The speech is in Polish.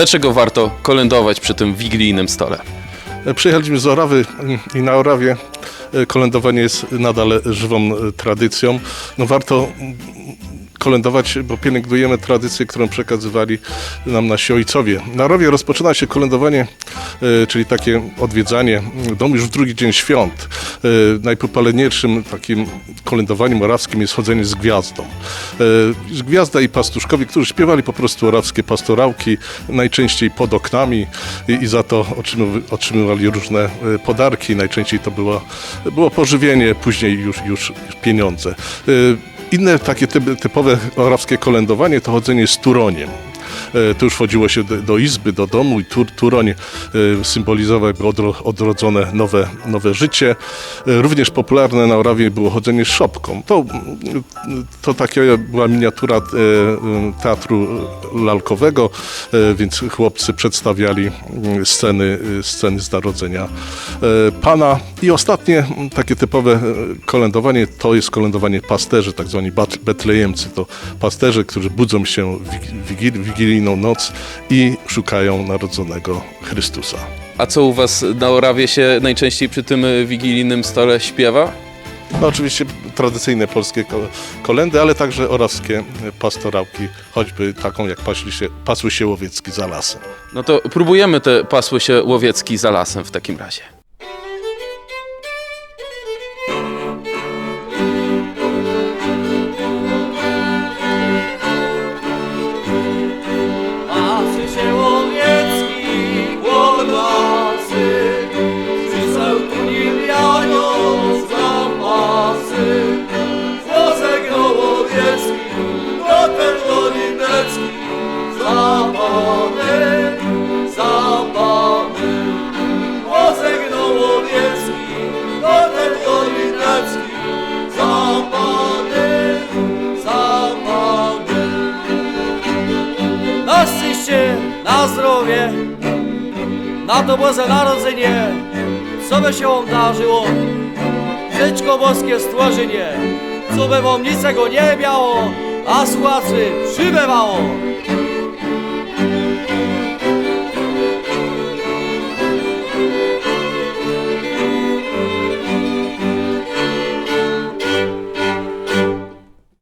Dlaczego warto kolędować przy tym wigilijnym stole? Przyjechaliśmy z Orawy i na Orawie kolędowanie jest nadal żywą tradycją. No warto kolędować, bo pielęgnujemy tradycję, którą przekazywali nam nasi ojcowie. Na Orawie rozpoczyna się kolędowanie, e, czyli takie odwiedzanie domu już w drugi dzień świąt. E, Najpopularniejszym takim kolędowaniem orawskim jest chodzenie z gwiazdą. E, Gwiazda i pastuszkowie, którzy śpiewali po prostu orawskie pastorałki, najczęściej pod oknami i, za to otrzymywa- otrzymywali różne podarki. Najczęściej to było, było pożywienie, później już, już pieniądze. Inne takie typ- typowe orawskie kolędowanie to chodzenie z turoniem. E, Tu już wchodziło się do, do izby, do domu i tur, turoń e, symbolizował odrodzone nowe, nowe życie. E, Również popularne na Orawie było chodzenie szopką. To, to taka była miniatura teatru lalkowego, więc chłopcy przedstawiali mm, sceny, sceny z narodzenia Pana. I ostatnie mm, takie typowe kolędowanie to jest kolędowanie pasterzy, tak zwani betlejemcy. To pasterze, którzy budzą się w wigi- wigil, wigilijną noc i szukają narodzonego Chrystusa. A co u Was na Orawie się najczęściej przy tym wigilijnym stole śpiewa? No oczywiście tradycyjne polskie ko- kolendy, ale także orawskie pastorałki, choćby taką jak paśli się, pasły się łowiecki za lasem. No to próbujemy te pasły się łowiecki za lasem w takim razie. Szczęście, na zdrowie, na to Boże Narodzenie, co by się wam darzyło, dziecko boskie stworzenie, co by wam niczego nie miało, a słuchaczy przybywało.